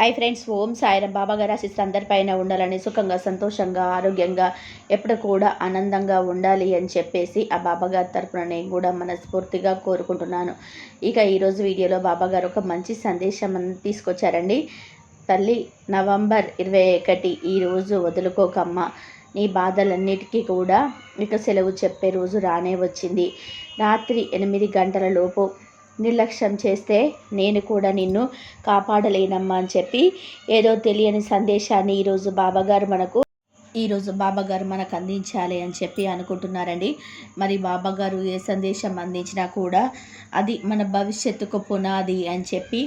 Hi friends ఓం సాయిరం బాబా గారు ఆశిస్తూ అందరిపైన ఉండాలని సుఖంగా సంతోషంగా ఆరోగ్యంగా ఎప్పుడు కూడా ఆనందంగా ఉండాలి అని చెప్పేసి ఆ బాబా గారి తరపున నేను కూడా మనస్ఫూర్తిగా కోరుకుంటున్నాను. ఇక ఈరోజు వీడియోలో బాబా గారు ఒక మంచి సందేశం తీసుకొచ్చారండి. తల్లి నవంబర్ ఇరవై ఒకటి ఈరోజు వదులుకోకమ్మ. నీ బాధలన్నిటికీ కూడా ఇక సెలవు చెప్పే రోజు రానే వచ్చింది. రాత్రి ఎనిమిది గంటల లోపు నిర్లక్ష్యం చేస్తే నేను కూడా నిన్ను కాపాడలేనమ్మా అని చెప్పి ఏదో తెలియని సందేశాన్ని ఈరోజు బాబాగారు మనకు ఈరోజు బాబాగారు మనకు అందించాలి అని చెప్పి అనుకుంటున్నారండి. మరి బాబాగారు ఏ సందేశం అందించినా కూడా అది మన భవిష్యత్తుకు పునాది అని చెప్పి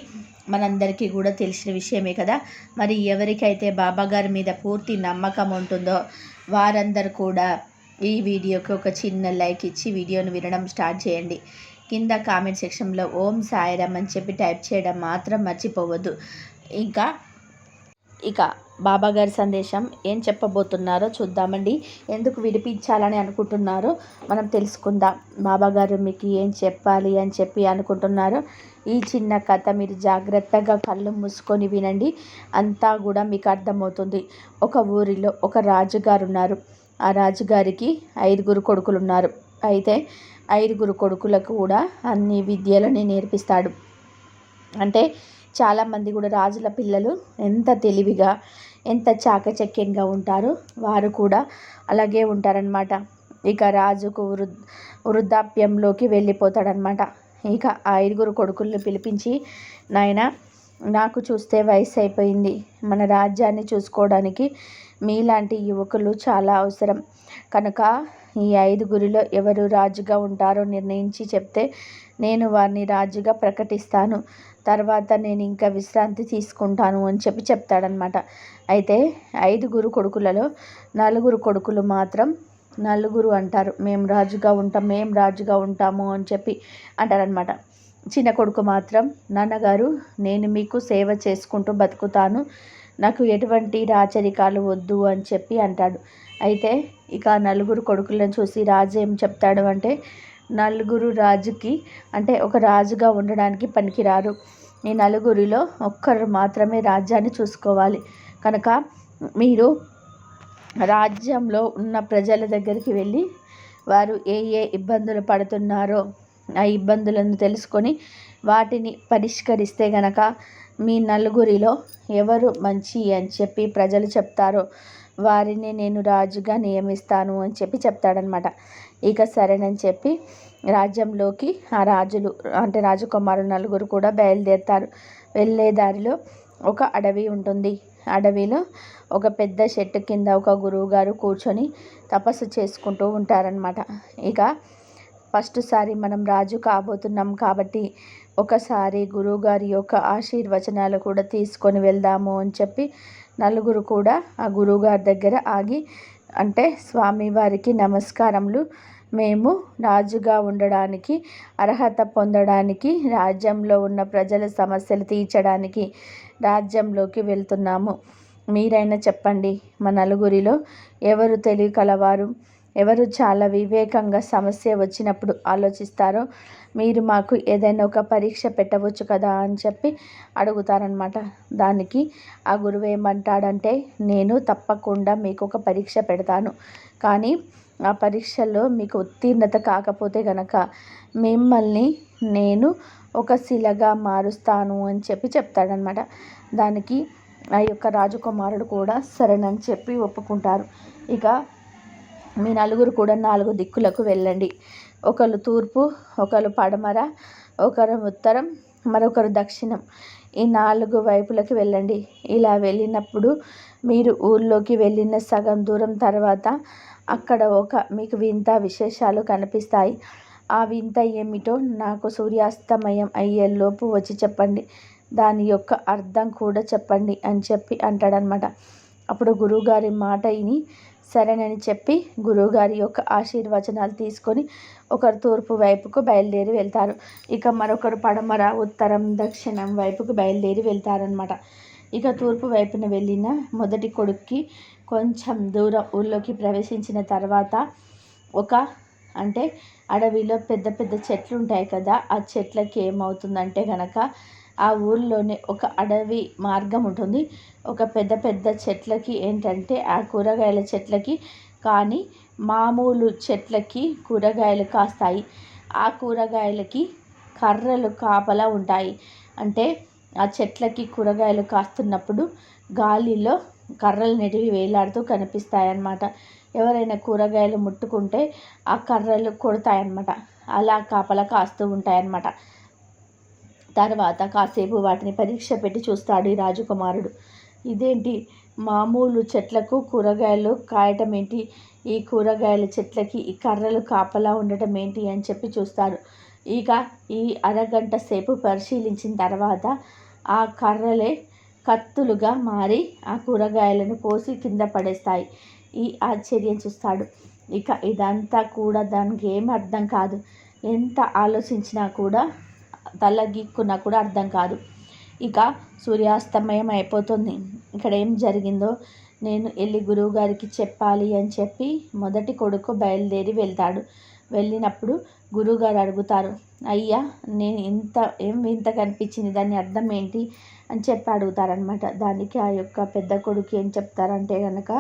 మనందరికీ కూడా తెలిసిన విషయమే కదా. మరి ఎవరికైతే బాబాగారి మీద పూర్తి నమ్మకం ఉంటుందో వారందరూ కూడా ఈ వీడియోకి ఒక చిన్న లైక్ ఇచ్చి వీడియోను వినడం స్టార్ట్ చేయండి. కింద కామెంట్ సెక్షన్లో ఓం సాయిరామ్ అని చెప్పి టైప్ చేయడం మాత్రం మర్చిపోవద్దు. ఇంకా ఇక బాబా గారి సందేశం ఏం చెప్పబోతున్నారో చూద్దామండి. ఎందుకు విడిపించాలని అనుకుంటున్నారో మనం తెలుసుకుందాం. బాబా గారు మీకు ఏం చెప్పాలి అని చెప్పి అనుకుంటున్నారో ఈ చిన్న కథ మీరు జాగ్రత్తగా కళ్ళు మూసుకొని వినండి. అంతా కూడా మీకు అర్థమవుతుంది. ఒక ఊరిలో ఒక రాజుగారు ఉన్నారు. ఆ రాజుగారికి ఐదుగురు కొడుకులు ఉన్నారు. అయితే ఐదుగురు కొడుకులకు కూడా అన్ని విద్యలని నేర్పిస్తాడు. అంటే చాలామంది కూడా రాజుల పిల్లలు ఎంత తెలివిగా ఎంత చాకచక్యంగా ఉంటారో వారు కూడా అలాగే ఉంటారనమాట ఇక రాజుకు వృ వృద్ధాప్యంలోకి వెళ్ళిపోతాడనమాట ఇక ఆ ఐదుగురు కొడుకుల్ని పిలిపించి నాయన నాకు చూస్తే వయసు అయిపోయింది మన రాజ్యాన్ని చూసుకోవడానికి మీలాంటి యువకులు చాలా అవసరం. కనుక ఈ ఐదుగురిలో ఎవరు రాజుగా ఉంటారో నిర్ణయించి చెప్తే నేను వారిని రాజుగా ప్రకటిస్తాను. తర్వాత నేను ఇంకా విశ్రాంతి తీసుకుంటాను అని చెప్పి చెప్తాడనమాట అయితే ఐదుగురు కొడుకులలో నలుగురు కొడుకులు మాత్రం నలుగురు అంటారు. మేము రాజుగా ఉంటాం మేము రాజుగా ఉంటాము అని చెప్పి అంటారనమాట చిన్న కొడుకు మాత్రం నాన్నగారు నేను మీకు సేవ చేసుకుంటూ బతుకుతాను. నాకు ఎటువంటి రాచరికాలు వద్దు అని చెప్పి అంటాడు. అయితే ఇక నలుగురు కొడుకులను చూసి రాజు ఏం చెప్తాడు అంటే నలుగురు రాజుకి అంటే ఒక రాజుగా ఉండడానికి పనికిరారు. ఈ నలుగురిలో ఒక్కరు మాత్రమే రాజ్యాన్ని చూసుకోవాలి. కనుక మీరు రాజ్యంలో ఉన్న ప్రజల దగ్గరికి వెళ్ళి వారు ఏ ఏ ఇబ్బందులు పడుతున్నారో ఆ ఇబ్బందులను తెలుసుకొని వాటిని పరిష్కరిస్తే గనక మీ నలుగురిలో ఎవరు మంచి అని చెప్పి ప్రజలు చెప్తారో వారిని నేను రాజుగా నియమిస్తాను అని చెప్పి చెప్తాడనమాట ఇక సరేనని చెప్పి రాజ్యంలోకి ఆ రాజులు అంటే రాజకుమారు నలుగురు కూడా బయలుదేరుతారు. వెళ్ళే దారిలో ఒక అడవి ఉంటుంది. అడవిలో ఒక పెద్ద చెట్టు కింద ఒక గురువు గారు కూర్చొని తపస్సు చేసుకుంటూ ఉంటారనమాట ఇక ఫస్ట్ సారి మనం రాజు కాబోతున్నాం కాబట్టి ఒకసారి గురువుగారి యొక్క ఆశీర్వచనాలు కూడా తీసుకొని వెళ్దాము అని చెప్పి నలుగురు కూడా ఆ గురువుగారి దగ్గర ఆగి అంటే స్వామివారికి నమస్కారములు. మేము రాజుగా ఉండడానికి అర్హత పొందడానికి రాజ్యంలో ఉన్న ప్రజల సమస్యలు తీర్చడానికి రాజ్యంలోకి వెళ్తున్నాము. మీరైనా చెప్పండి మా నలుగురిలో ఎవరు తెలివి కలవారు? ఎవరు చాలా వివేకంగా సమస్య వచ్చినప్పుడు ఆలోచిస్తారో మీరు మాకు ఏదైనా ఒక పరీక్ష పెట్టవచ్చు కదా అని చెప్పి అడుగుతారనమాట దానికి ఆ గురువు ఏమంటాడంటే నేను తప్పకుండా మీకు ఒక పరీక్ష పెడతాను. కానీ ఆ పరీక్షలో మీకు ఉత్తీర్ణత కాకపోతే గనక మిమ్మల్ని నేను ఒక శిలగా మారుస్తాను అని చెప్పి చెప్తాడనమాట దానికి ఆ యొక్క రాజకుమారుడు కూడా సరేనని చెప్పి ఒప్పుకుంటారు. ఇక మీ నలుగురు కూడా నాలుగు దిక్కులకు వెళ్ళండి. ఒకరు తూర్పు ఒకరు పడమర ఒకరు ఉత్తరం మరొకరు దక్షిణం. ఈ నాలుగు వైపులకు వెళ్ళండి. ఇలా వెళ్ళినప్పుడు మీరు ఊళ్ళోకి వెళ్ళిన సగం దూరం తర్వాత అక్కడ ఒక మీకు వింత విశేషాలు కనిపిస్తాయి. ఆ వింత ఏమిటో నాకు సూర్యాస్తమయం అయ్యేలోపు వచ్చి చెప్పండి. దాని యొక్క అర్థం కూడా చెప్పండి అని చెప్పి అంటాడనమాట. అప్పుడు గురువుగారి మాట విని సరేనని చెప్పి గురువుగారి యొక్క ఆశీర్వచనాలు తీసుకొని ఒకరు తూర్పు వైపుకు బయలుదేరి వెళ్తారు. ఇక మరొకరు పడమర ఉత్తరం దక్షిణం వైపుకు బయలుదేరి వెళ్తారనమాట ఇక తూర్పు వైపున వెళ్ళిన మొదటి కొడుక్కి కొంచెం దూరం ఊళ్ళోకి ప్రవేశించిన తర్వాత ఒక అంటే అడవిలో పెద్ద పెద్ద చెట్లు ఉంటాయి కదా ఆ చెట్లకి ఏమవుతుందంటే కనుక ఆ ఊర్లోనే ఒక అడవి మార్గం ఉంటుంది. ఒక పెద్ద పెద్ద చెట్లకి ఏంటంటే ఆ కూరగాయల చెట్లకి కానీ మామూలు చెట్లకి కూరగాయలు కాస్తాయి. ఆ కూరగాయలకి కర్రలు కాపలా ఉంటాయి. అంటే ఆ చెట్లకి కూరగాయలు కాస్తున్నప్పుడు గాలిలో కర్రలు నెటివి వేలాడుతూ కనిపిస్తాయన్నమాట. ఎవరైనా కూరగాయలు ముట్టుకుంటే ఆ కర్రలు కొడతాయన్నమాట. అలా కాపలా కాస్తూ ఉంటాయన్నమాట. తర్వాత కాసేపు వాటిని పరీక్ష పెట్టి చూస్తాడు ఈ రాజకుమారుడు. ఇదేంటి? మామూలు చెట్లకు కూరగాయలు కాయటం ఏంటి? ఈ కూరగాయల చెట్లకి ఈ కర్రలు కాపలా ఉండటం ఏంటి అని చెప్పి చూస్తాడు. ఇక ఈ అరగంట సేపు పరిశీలించిన తర్వాత ఆ కర్రలే కత్తులుగా మారి ఆ కూరగాయలను కోసి కింద పడేస్తాయి. ఈ ఆశ్చర్యం చూస్తాడు. ఇక ఇదంతా కూడా దానికి ఏం అర్థం కాదు. ఎంత ఆలోచించినా కూడా తల గీక్కున్నా కూడా అర్థం కాదు. ఇక సూర్యాస్తమయం అయిపోతుంది. ఇక్కడ ఏం జరిగిందో నేను వెళ్ళి గురువుగారికి చెప్పాలి అని చెప్పి మొదటి కొడుకు బయలుదేరి వెళ్తాడు. వెళ్ళినప్పుడు గురువుగారు అడుగుతారు అయ్యా నేను ఇంత ఏం ఇంత కనిపించింది? దాని అర్థం ఏంటి? అని చెప్పి అడుగుతారనమాట దానికి ఆ యొక్క పెద్ద కొడుకు ఏం చెప్తారంటే కనుక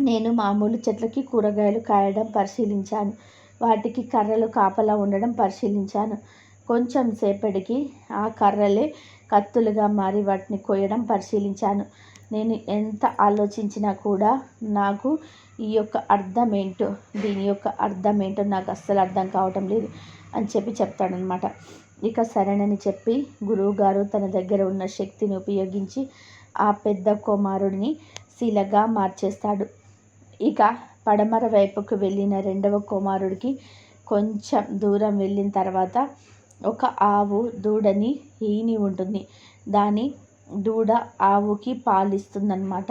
నేను మామూలు చెట్లకి కూరగాయలు కాయడం పరిశీలించాను. వాటికి కర్రలు కాపలా ఉండడం పరిశీలించాను. కొంచెం సేపటికి ఆ కర్రలే కత్తులుగా మారి వాటిని కొయ్యడం పరిశీలించాను. నేను ఎంత ఆలోచించినా కూడా నాకు ఈ యొక్క అర్థం ఏంటో దీని యొక్క అర్థం ఏంటో నాకు అస్సలు అర్థం కావటం లేదు అని చెప్పి చెప్తాడనమాట ఇక సరేనని చెప్పి గురువుగారు తన దగ్గర ఉన్న శక్తిని ఉపయోగించి ఆ పెద్ద కుమారుడిని శిలగా మార్చేస్తాడు. ఇక పడమర వైపుకు వెళ్ళిన రెండవ కుమారుడికి కొంచెం దూరం వెళ్ళిన తర్వాత ఒక ఆవు దూడని ఈని ఉంటుంది. దాని దూడ ఆవుకి పాలిస్తుందన్నమాట.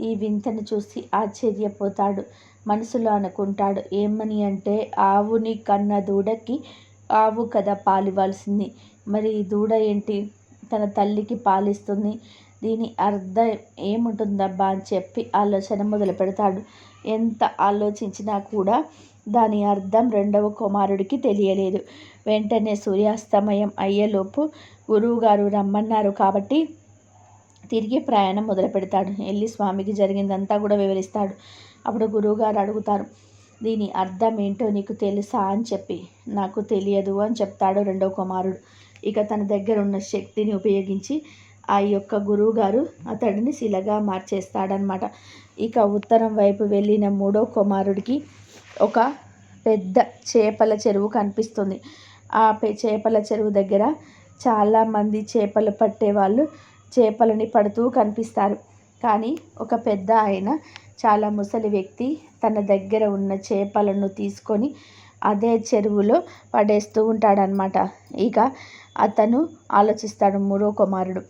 ఈ వింతను చూసి ఆశ్చర్యపోతాడు. మనసులో అనుకుంటాడు ఏమని అంటే ఆవుని కన్న దూడకి ఆవు కదా పాలివ్వాల్సింది. మరి ఈ దూడ ఏంటి? తన తల్లికి పాలిస్తుంది. దీని అర్థం ఏముంటుందబ్బా అని చెప్పి ఆలోచన మొదలు పెడతాడు ఎంత ఆలోచించినా కూడా దాని అర్థం రెండవ కుమారుడికి తెలియలేదు. వెంటనే సూర్యాస్తమయం అయ్యేలోపు గురువుగారు రమ్మన్నారు కాబట్టి తిరిగి ప్రయాణం మొదలు పెడతాడు వెళ్ళి స్వామికి జరిగిందంతా కూడా వివరిస్తాడు. అప్పుడు గురువుగారు అడుగుతారు దీని అర్థం ఏంటో నీకు తెలుసా అని చెప్పి. నాకు తెలియదు అని చెప్తాడు రెండవ కుమారుడు. ఇక తన దగ్గర ఉన్న శక్తిని ఉపయోగించి ఆ యొక్క గురువుగారు అతడిని శిలగా మార్చేస్తాడనమాట ఇక ఉత్తరం వైపు వెళ్ళిన మూడో కుమారుడికి ఒక పెద్ద చేపల చెరువు కనిపిస్తుంది. ఆ చేపల చెరువు దగ్గర చాలామంది చేపలు పట్టేవాళ్ళు చేపలని పడుతూ కనిపిస్తారు. కానీ ఒక పెద్ద ఆయన చాలా ముసలి వ్యక్తి తన దగ్గర ఉన్న చేపలను తీసుకొని అదే చెరువులో పడేస్తూ ఉంటాడనమాట ఇక అతను ఆలోచిస్తాడు మూడో కుమారుడు.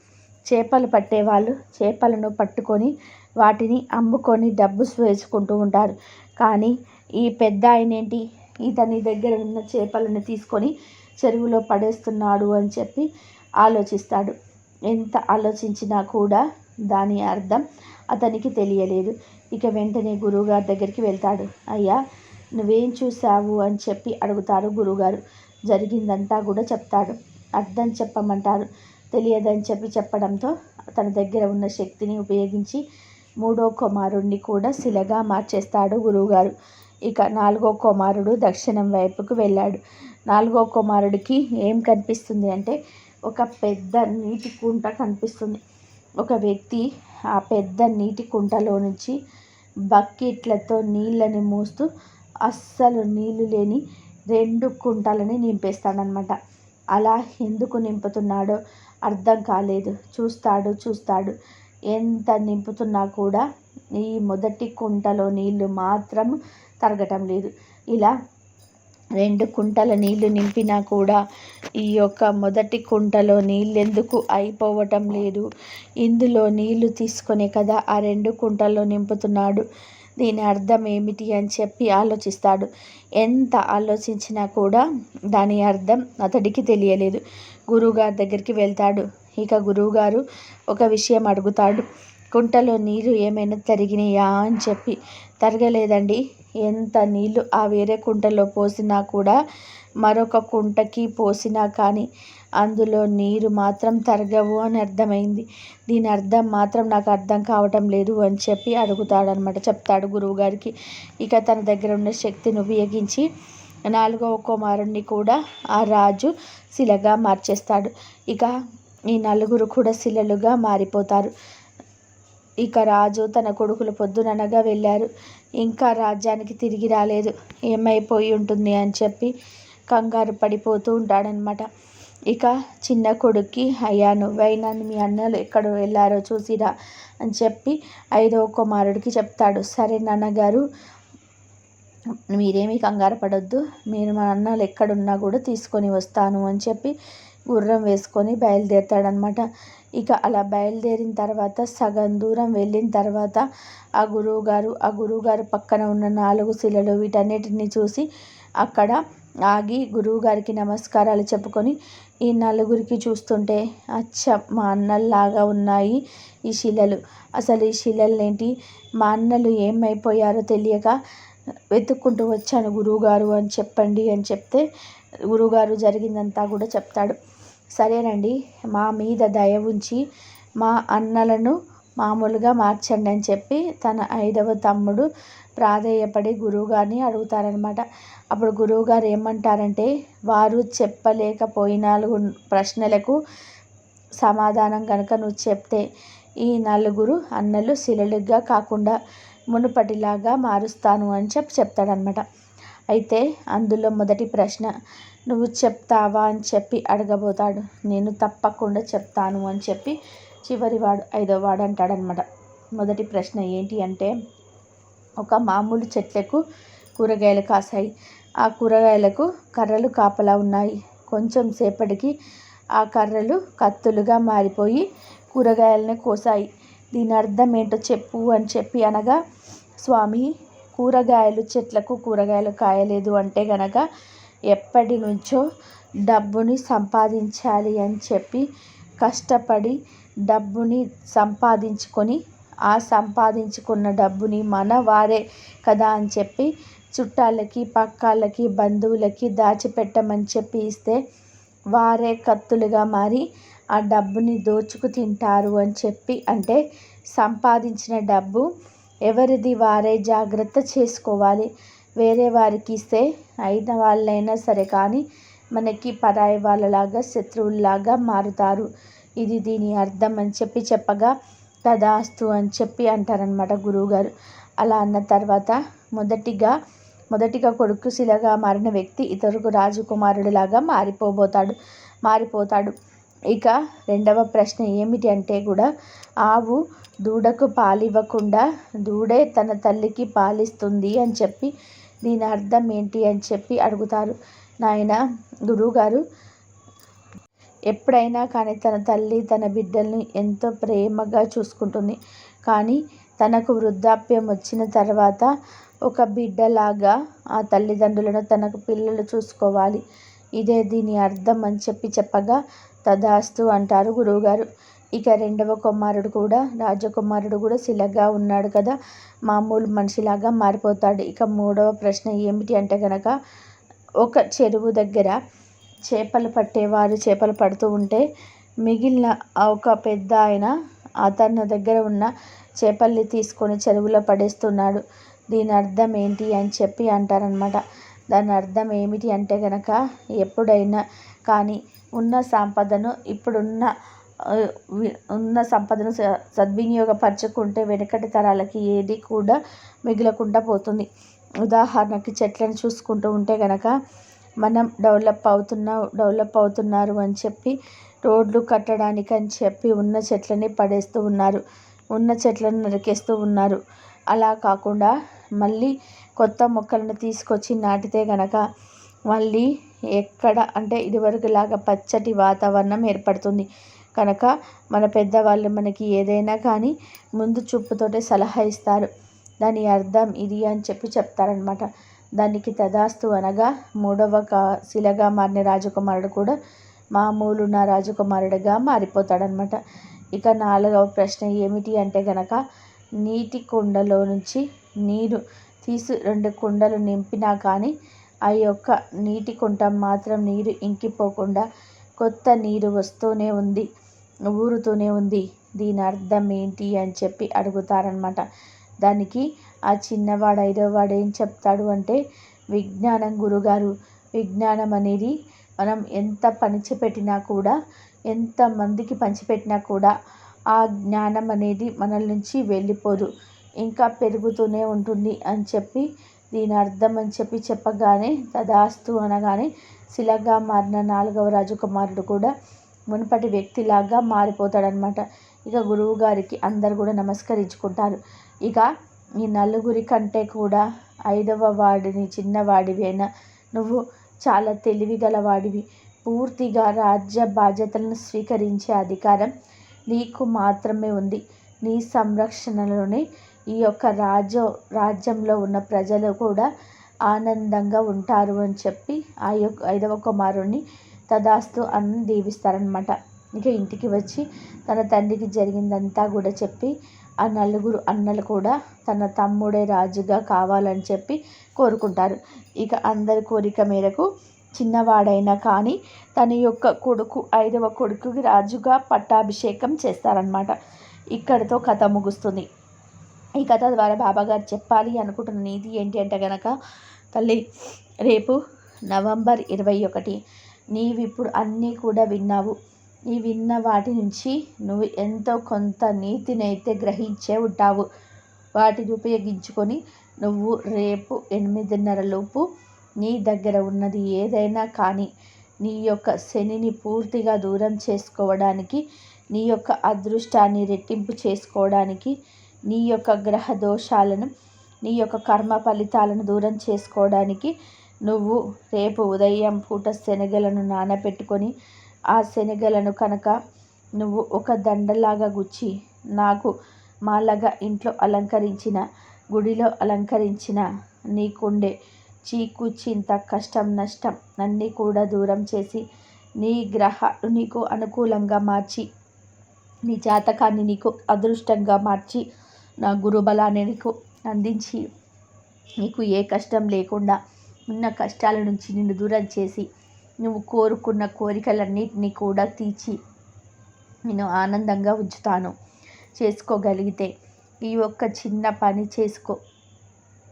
చేపలు పట్టేవాళ్ళు. చేపలను పట్టుకొని వాటిని అమ్ముకొని డబ్బు వేసుకుంటూ ఉంటారు. కానీ ఈ పెద్ద ఆయన ఏంటి ఇతని దగ్గర ఉన్న చేపలను తీసుకొని చెరువులో పడేస్తున్నాడు అని చెప్పి ఆలోచిస్తాడు. ఎంత ఆలోచించినా కూడా దాని అర్థం అతనికి తెలియలేదు. ఇక వెంటనే గురువుగారి దగ్గరికి వెళ్తాడు. అయ్యా నువ్వేం చూసావు అని చెప్పి అడుగుతారు గురువుగారు. జరిగిందంతా కూడా చెప్తాడు. అర్థం చెప్పమంటారు. తెలియదని చెప్పి చెప్పడంతో తన దగ్గర ఉన్న శక్తిని ఉపయోగించి మూడో కుమారుణ్ణి కూడా శిలగా మార్చేస్తాడు గురువుగారు. ఇక నాలుగో కుమారుడు దక్షిణం వైపుకు వెళ్ళాడు. నాలుగో కుమారుడికి ఏం కనిపిస్తుంది అంటే ఒక పెద్ద నీటి కుంట కనిపిస్తుంది. ఒక వ్యక్తి ఆ పెద్ద నీటి కుంటలో నుంచి బకెట్లతో నీళ్ళని మోస్తూ అస్సలు నీళ్ళు లేని రెండు కుంటలని నింపేస్తాడనమాట అలా ఎందుకు నింపుతున్నాడో అర్థం కాలేదు. చూస్తాడు చూస్తాడు. ఎంత నింపుతున్నా కూడా ఈ మొదటి కుంటలో నీళ్ళు మాత్రం తరగటం లేదు. ఇలా రెండు కుంటల నీళ్ళు నింపినా కూడా ఈ యొక్క మొదటి కుంటలో నీళ్ళు ఎందుకు అయిపోవటం లేదు. ఇందులో నీళ్ళు తీసుకొనే కదా ఆ రెండు కుంటల్లో నింపుతున్నాడు. దీని అర్థం ఏమిటి అని చెప్పి ఆలోచిస్తాడు. ఎంత ఆలోచించినా కూడా దాని అర్థం అతడికి తెలియలేదు. గురువుగారి దగ్గరికి వెళ్తాడు. ఇక గురువుగారు ఒక విషయం అడుగుతాడు. కుంటలో నీరు ఏమైనా తరిగినాయా అని చెప్పి. తరగలేదండి. ఎంత నీళ్ళు ఆ వేరే కుంటలో పోసినా కూడా మరొక కుంటకి పోసినా కానీ అందులో నీరు మాత్రం తరగవు అని అర్థమైంది. దీని అర్థం మాత్రం నాకు అర్థం కావటం లేదు అని చెప్పి అడుగుతాడనమాట చెప్తాడు గురువుగారికి. ఇక తన దగ్గర ఉన్న శక్తిని ఉపయోగించి నాలుగవ కుమారుణ్ణి కూడా ఆ రాజు శిలగా మార్చేస్తాడు. ఇక ఈ నలుగురు కూడా శిలలుగా మారిపోతారు. ఇక రాజు తన కొడుకులు పొద్దుననగా వెళ్ళారు. ఇంకా రాజ్యానికి తిరిగి రాలేదు. ఏమైపోయి ఉంటుంది అని చెప్పి కంగారు పడిపోతూ ఉంటాడనమాట ఇక చిన్న కొడుక్కి అయ్యా నువ్వైనా మీ అన్నలు ఎక్కడ వెళ్ళారో చూసిరా అని చెప్పి ఐదవ కుమారుడికి చెప్తాడు. సరే నాన్నగారు మీరేమీ కంగారు పడొద్దు. మీరు మా అన్నలు ఎక్కడున్నా కూడా తీసుకొని వస్తాను అని చెప్పి గుర్రం వేసుకొని బయలుదేరుతాడనమాట ఇక అలా బయలుదేరిన తర్వాత సగం దూరం వెళ్ళిన తర్వాత ఆ గురువుగారు ఆ గురువుగారు పక్కన ఉన్న నాలుగు శిలలు వీటన్నిటిని చూసి అక్కడ ఆగి గురువుగారికి నమస్కారాలు చెప్పుకొని ఈ నలుగురికి చూస్తుంటే అచ్చ మా అన్నల్లాగా ఉన్నాయి ఈ శిలలు. అసలు ఈ శిలలు ఏంటి మా అన్నలు ఏమైపోయారో తెలియక వెతుక్కుంటూ వచ్చాను గురువుగారు అని చెప్పండి అని చెప్తే గురువుగారు జరిగిందంతా కూడా చెప్తాడు. సరేనండి మా మీద దయ ఉంచి మా అన్నలను మామూలుగా మార్చండి అని చెప్పి తన ఐదవ తమ్ముడు ప్రాధేయపడి గురువుగారిని అడుగుతారనమాట అప్పుడు గురువుగారు ఏమంటారంటే వారు చెప్పలేకపోయిన నాలుగు ప్రశ్నలకు సమాధానం కనుక నువ్వు చెప్తే ఈ నలుగురు అన్నలు శిలలుగా కాకుండా మునుపటిలాగా మారుస్తాను అని చెప్పి చెప్తాడనమాట అయితే అందులో మొదటి ప్రశ్న నువ్వు చెప్తావా? అని చెప్పి అడగబోతాడు. నేను తప్పకుండా చెప్తాను అని చెప్పి చివరి వాడు ఐదో వాడు అంటాడనమాట మొదటి ప్రశ్న ఏంటి అంటే ఒక మామూలు చెట్లకు కూరగాయలు కాసాయి ఆ కూరగాయలకు కర్రలు కాపలా ఉన్నాయి. కొంచెం సేపటికి ఆ కర్రలు కత్తులుగా మారిపోయి కూరగాయలను కోసాయి దీని అర్థం ఏంటో చెప్పు అని చెప్పి అనగా స్వామి కూరగాయలు చెట్లకు కూరగాయలు కాయలేదు అంటే గనక ఎప్పటి నుంచో డబ్బుని సంపాదించాలి అని చెప్పి కష్టపడి డబ్బుని సంపాదించుకొని ఆ సంపాదించుకున్న డబ్బుని మన వారే కదా అని చెప్పి చుట్టాలకి పక్కాలకి బంధువులకి దాచిపెట్టమని చెప్పి ఇస్తే వారే కత్తులుగా మారి ఆ డబ్బుని దోచుకు తింటారు అని చెప్పి అంటే సంపాదించిన డబ్బు ఎవరిది వారే జాగ్రత్త చేసుకోవాలి. వేరే వారికి ఇస్తే అయిన వాళ్ళైనా సరే కానీ మనకి పరాయి వాళ్ళలాగా శత్రువుల్లాగా మారుతారు. ఇది దీని అర్థం అని చెప్పి చెప్పగా తదాస్తు అని చెప్పి అంటారనమాట గురువుగారు. అలా అన్న తర్వాత మొదటిగా మొదటిగా కొడుకు శిలగా మారిన వ్యక్తి ఇతరుకు రాజకుమారుడిలాగా మారిపోబోతాడు మారిపోతాడు. ఇక రెండవ ప్రశ్న ఏమిటి అంటే కూడా ఆవు దూడకు పాలివ్వకుండా దూడే తన తల్లికి పాలిస్తుంది అని చెప్పి దీని అర్థం ఏంటి అని చెప్పి అడుగుతారు. నాయన గురువుగారు ఎప్పుడైనా కానీ తన తల్లి తన బిడ్డల్ని ఎంతో ప్రేమగా చూసుకుంటుంది. కానీ తనకు వృద్ధాప్యం వచ్చిన తర్వాత ఒక బిడ్డలాగా ఆ తల్లిదండ్రులను తనకు పిల్లలు చూసుకోవాలి. ఇదే దీని అర్థం అని చెప్పి చెప్పగా తదాస్తు అంటారు గురువుగారు. ఇక రెండవ కుమారుడు కూడా రాజకుమారుడు కూడా శిలగా ఉన్నాడు కదా మామూలు మనిషిలాగా మారిపోతాడు. ఇక మూడవ ప్రశ్న ఏమిటి అంటే కనుక ఒక చెరువు దగ్గర చేపలు పట్టేవారు చేపలు పడుతూ ఉంటే మిగిలిన ఒక పెద్ద ఆయన అతని దగ్గర ఉన్న చేపల్ని తీసుకొని చెరువులో పడేస్తున్నాడు. దీని అర్థం ఏంటి అని చెప్పి అంటారనమాట దాని అర్థం ఏమిటి అంటే కనుక ఎప్పుడైనా కానీ ఉన్న సంపదను ఇప్పుడున్న ఉన్న సంపదను సద్వినియోగపరచుకుంటే వెనకటి తరాలకి ఏది కూడా మిగలకుండా పోతుంది. ఉదాహరణకి చెట్లను చూసుకుంటూ ఉంటే కనుక మనం డెవలప్ అవుతున్నా డెవలప్ అవుతున్నారు అని చెప్పి రోడ్లు కట్టడానికి అని చెప్పి ఉన్న చెట్లని పడేస్తూ ఉన్నారు ఉన్న చెట్లను నరికేస్తూ ఉన్నారు. అలా కాకుండా మళ్ళీ కొత్త మొక్కలను తీసుకొచ్చి నాటితే కనుక మళ్ళీ ఎక్కడ అంటే ఇదివరకులాగా పచ్చటి వాతావరణం ఏర్పడుతుంది. కనుక మన పెద్దవాళ్ళు మనకి ఏదైనా కానీ ముందు చూపుతోటే సలహా ఇస్తారు. దాని అర్థం ఇది అని చెప్పి చెప్తారనమాట దానికి తదాస్తు అనగా మూడవ కా శిలగా మారిన రాజకుమారుడు కూడా మామూలు నా రాజకుమారుడిగా మారిపోతాడనమాట ఇక నాలుగవ ప్రశ్న ఏమిటి అంటే కనుక నీటి కుండలో నుంచి నీరు తీసి రెండు కుండలు నింపినా కానీ ఆ యొక్క నీటి కుంట మాత్రం నీరు ఇంకిపోకుండా కొత్త నీరు వస్తూనే ఉంది ఊరుతూనే ఉంది. దీని అర్థం ఏంటి అని చెప్పి అడుగుతారనమాట దానికి ఆ చిన్నవాడు ఐదో వాడు ఏం చెప్తాడు అంటే విజ్ఞానం గురుగారు విజ్ఞానం అనేది మనం ఎంత పంచిపెట్టినా కూడా ఎంతమందికి పంచిపెట్టినా కూడా ఆ జ్ఞానం అనేది మనల్ నుంచి వెళ్ళిపోదు. ఇంకా పెరుగుతూనే ఉంటుంది అని చెప్పి దీని అర్థం అని చెప్పి చెప్పగానే తదాస్తు అనగానే శిలగా మారిన నాలుగవ రాజకుమారుడు కూడా మునుపటి వ్యక్తిలాగా మారిపోతాడనమాట ఇక గురువు గారికి అందరు కూడా నమస్కరించుకుంటారు. ఇక ఈ నలుగురి కంటే కూడా ఐదవ వాడిని చిన్నవాడివైనా నువ్వు చాలా తెలివిగలవాడివి పూర్తిగా రాజ్య బాధ్యతలను స్వీకరించే అధికారం నీకు మాత్రమే ఉంది. నీ సంరక్షణలోనే ఈ యొక్క రాజ్య రాజ్యంలో ఉన్న ప్రజలు కూడా ఆనందంగా ఉంటారు అని చెప్పి ఆ యొక్క ఐదవ కుమారుణ్ణి తదాస్తు అని దీవిస్తారనమాట ఇక ఇంటికి వచ్చి తన తండ్రికి జరిగిందంతా కూడా చెప్పి ఆ నలుగురు అన్నలు కూడా తన తమ్ముడే రాజుగా కావాలని చెప్పి కోరుకుంటారు. ఇక అందరి కోరిక మేరకు చిన్నవాడైనా కానీ తన యొక్క కొడుకు ఐదవ కొడుకుకి రాజుగా పట్టాభిషేకం చేస్తారనమాట ఇక్కడితో కథ ముగుస్తుంది. ఈ కథ ద్వారా బాబాగారు చెప్పాలి అనుకుంటున్న నీతి ఏంటి అంటే కనుక తల్లి రేపు నవంబర్ ఇరవై ఒకటి నీవిప్పుడు అన్నీ కూడా విన్నావు. నీ విన్న వాటి నుంచి నువ్వు ఎంతో కొంత నీతినైతే గ్రహించే ఉంటావు. వాటిని ఉపయోగించుకొని నువ్వు రేపు ఎనిమిదిన్నర లోపు నీ దగ్గర ఉన్నది ఏదైనా కానీ నీ యొక్క శనిని పూర్తిగా దూరం చేసుకోవడానికి నీ యొక్క అదృష్టాన్ని రెట్టింపు చేసుకోవడానికి నీ యొక్క గ్రహ దోషాలను నీ యొక్క కర్మ ఫలితాలను దూరం చేసుకోవడానికి నువ్వు రేపు ఉదయం పూట శనగలను నానబెట్టుకొని ఆ శనగలను కనుక నువ్వు ఒక దండలాగా గుచ్చి నాకు మాలగా ఇంట్లో అలంకరించిన గుడిలో అలంకరించిన నీకుండే చీకు చింత కష్టం నష్టం అన్నీ కూడా దూరం చేసి నీ గ్రహాలు నీకు అనుకూలంగా మార్చి నీ జాతకాన్ని నీకు అదృష్టంగా మార్చి నా గురుబలాన్ని నీకు అందించి నీకు ఏ కష్టం లేకుండా ఉన్న కష్టాల నుంచి నిన్ను దూరం చేసి నువ్వు కోరుకున్న కోరికలన్నిటినీ కూడా తీర్చి నేను ఆనందంగా ఉంచుతాను. చేసుకోగలిగితే ఈ ఒక్క చిన్న పని చేసుకో.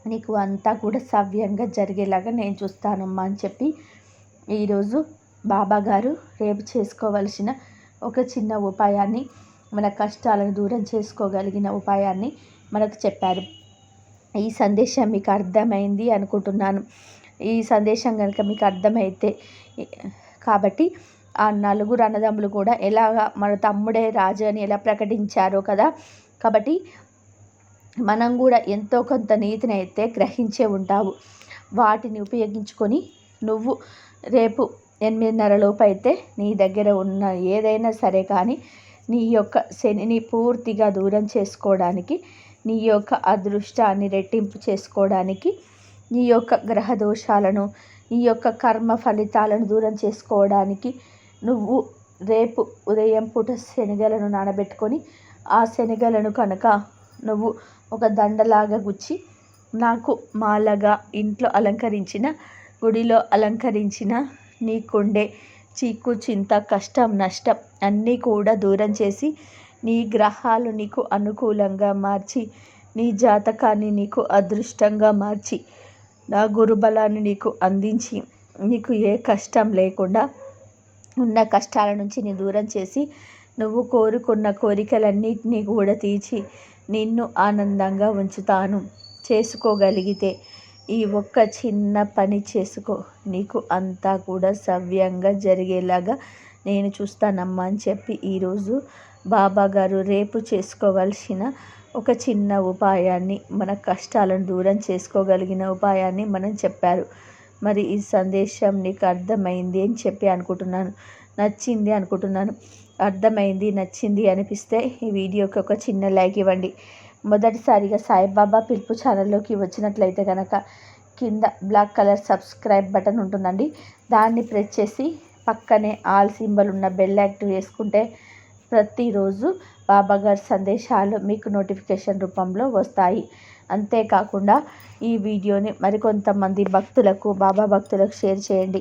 నీకు అంతా కూడా సవ్యంగా జరిగేలాగా నేను చూస్తానమ్మా అని చెప్పి ఈరోజు బాబా గారు రేపు చేసుకోవలసిన ఒక చిన్న ఉపాయాన్ని మన కష్టాలను దూరం చేసుకోగలిగిన ఉపాయాన్ని మనకు చెప్పారు. ఈ సందేశం మీకు అర్థమైంది అనుకుంటున్నాను. ఈ సందేశం కనుక మీకు అర్థమైతే కాబట్టి ఆ నలుగురు అన్నదమ్ములు కూడా ఎలాగ మన తమ్ముడే రాజు అని ఎలా ప్రకటించారో కదా. కాబట్టి మనం కూడా ఎంతో కొంత నీతిని అయితే గ్రహించే ఉంటావు. వాటిని ఉపయోగించుకొని నువ్వు రేపు ఎనిమిదిన్నర లోపు అయితే నీ దగ్గర ఉన్న ఏదైనా సరే కానీ నీ యొక్క శనిని పూర్తిగా దూరం చేసుకోవడానికి నీ యొక్క అదృష్టాన్ని రెట్టింపు చేసుకోవడానికి నీ యొక్క గ్రహ దోషాలను నీ యొక్క కర్మ ఫలితాలను దూరం చేసుకోవడానికి నువ్వు రేపు ఉదయం పూట శనగలను నానబెట్టుకొని ఆ శనగలను కనుక నువ్వు ఒక దండలాగా గుచ్చి నాకు మాలగా ఇంట్లో అలంకరించిన గుడిలో అలంకరించిన నీకుండే చీకు చింత కష్టం నష్టం అన్నీ కూడా దూరం చేసి నీ గ్రహాలు నీకు అనుకూలంగా మార్చి నీ జాతకాన్ని నీకు అదృష్టంగా మార్చి నా గురుబలాన్ని నీకు అందించి నీకు ఏ కష్టం లేకుండా ఉన్న కష్టాల నుంచి నీ దూరం చేసి నువ్వు కోరుకున్న కోరికలన్నిటినీ కూడా తీర్చి నిన్ను ఆనందంగా ఉంచుతాను. చేసుకోగలిగితే ఈ ఒక్క చిన్న పని చేసుకో. నీకు అంతా కూడా సవ్యంగా జరిగేలాగా నేను చూస్తానమ్మా అని చెప్పి ఈరోజు బాబా గారు రేపు చేసుకోవాల్సిన ఒక చిన్న ఉపాయాన్ని మన కష్టాలను దూరం చేసుకోగలిగిన ఉపాయాన్ని మనం చెప్పారు. మరి ఈ సందేశం నీకు అర్థమైంది అని చెప్పి అనుకుంటున్నాను. నచ్చింది అనుకుంటున్నాను. అర్థమైంది నచ్చింది అనిపిస్తే ఈ వీడియోకి ఒక చిన్న లైక్ ఇవ్వండి. మొదటిసారిగా సాయిబాబా పిలుపు ఛానల్లోకి వచ్చినట్లయితే కనుక కింద బ్లాక్ కలర్ సబ్స్క్రైబ్ బటన్ ఉంటుందండి. దాన్ని ప్రెస్ చేసి పక్కనే ఆల్ సింబల్ ఉన్న బెల్ యాక్టివ్ చేసుకుంటే ప్రతిరోజు బాబాగారి సందేశాలు మీకు నోటిఫికేషన్ రూపంలో వస్తాయి. అంతేకాకుండా ఈ వీడియోని మరికొంతమంది భక్తులకు బాబా భక్తులకు షేర్ చేయండి.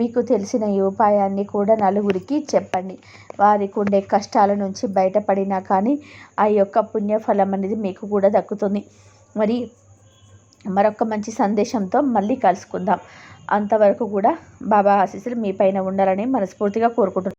మీకు తెలిసిన ఈ ఉపాయాన్ని కూడా నలుగురికి చెప్పండి. వారికి ఉండే కష్టాల నుంచి బయటపడినా కానీ ఆ యొక్క పుణ్యఫలం అనేది మీకు కూడా దక్కుతుంది. మరి మరొక మంచి సందేశంతో మళ్ళీ కలుసుకుందాం. అంతవరకు కూడా బాబా ఆశీస్సులు మీ పైన ఉండాలని మనస్ఫూర్తిగా కోరుకుంటున్నాను